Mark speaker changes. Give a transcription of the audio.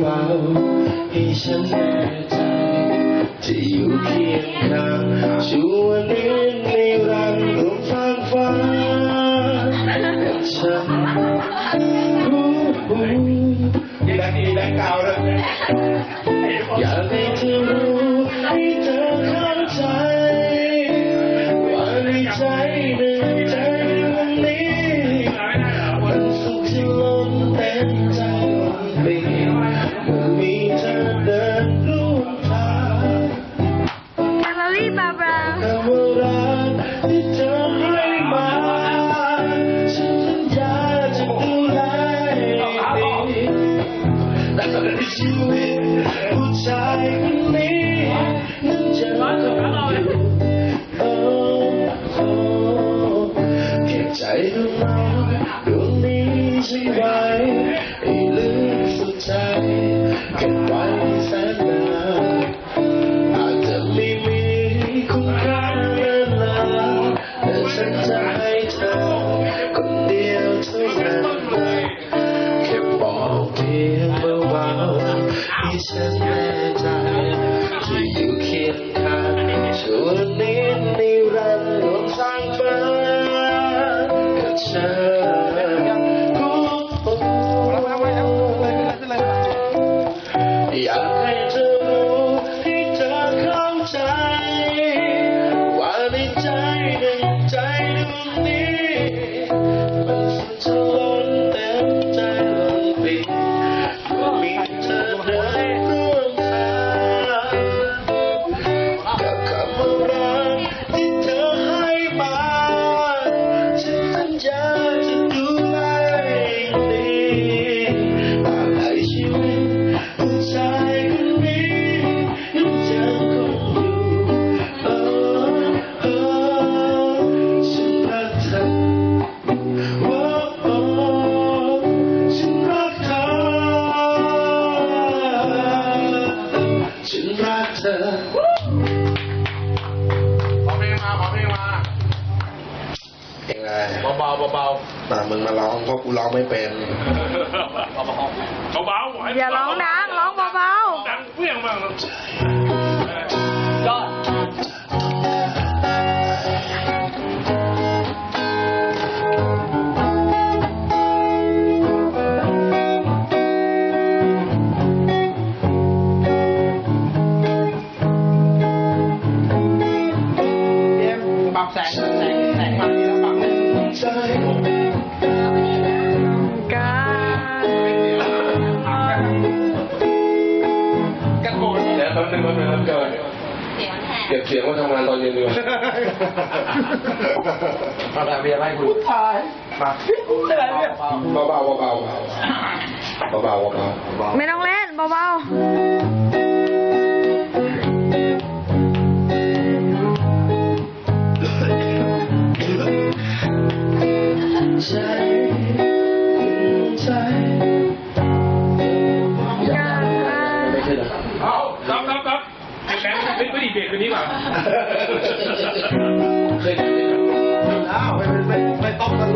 Speaker 1: เบาๆให้ฉันแน่ใจจะอยู่เคียงข้างชั่วนิดนิรันดร์รวมฟังฟ้าฉันรู้แบงค์นี้แบงค์เก่าเลยอยากให้เธอรู้ ผู้ชายคนนี้นั้นจะคงอยู่โอ้โอ้เก็บใจดวงนี้ดวงนี้ใช่ไว้ให้ลึ ที่ฉันแน่ใจที่อยู่เคียงข้างชั่วนิดนิรันดร์รวมสร้างฝันกับฉัน ฉั ไง
Speaker 2: เบาๆเบา
Speaker 1: แต่มึงมาร้องเพราะกูร้องไม่เป็น
Speaker 2: ๆเบาๆเบาๆไหว
Speaker 3: อย่าร้องดังร้องเบา
Speaker 2: ดังเปรี้ยงมาก เดี๋
Speaker 4: ย
Speaker 1: วแป๊บนึงแป๊บนึงครับเกินเก็บเสียงไว่าทำงานตอนเย็นดีกว่า
Speaker 2: มาแต่เบียร์ไล่กู
Speaker 4: ผู้ชาย
Speaker 1: มา
Speaker 4: อะไรเนี่ย
Speaker 1: เบาๆเบาๆเบาๆเบาๆเบา
Speaker 3: ไม่ต้องเล่นเบา
Speaker 1: ๆ เด็
Speaker 2: กคนนี้ก่ะ
Speaker 1: เคยได้ยินไม
Speaker 4: แล้วไปไปไปต้มกันโล